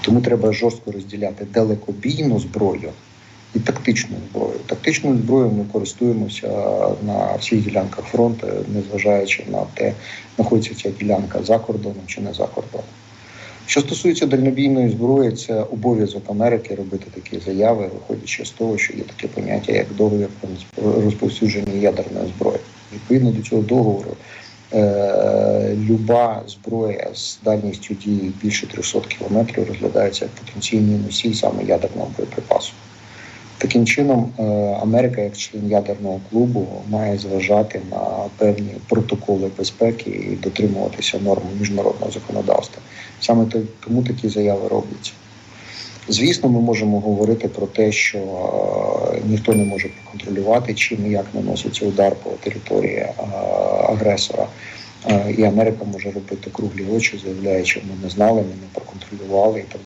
Тому треба жорстко розділяти далекобійну зброю і тактичну зброю. Тактичною зброєю ми користуємося на всіх ділянках фронту, незважаючи на те, знаходиться ця ділянка за кордоном чи не за кордоном. Що стосується дальнобійної зброї, це обов'язок Америки робити такі заяви, виходячи з того, що є таке поняття як договір про розповсюдження ядерної зброї. Відповідно до цього договору, е, люба зброя з дальністю дії більше 300 кілометрів розглядається як потенційний носій саме ядерного боєприпасу. Таким чином, е, Америка, як член ядерного клубу, має зважати на певні протоколи безпеки і дотримуватися норм міжнародного законодавства. Саме тому такі заяви робляться. Звісно, ми можемо говорити про те, що е, ніхто не може проконтролювати, чим і як наноситься удар по території е, агресора. Е, І Америка може робити круглі очі, заявляючи, ми не знали, ми не проконтролювали і так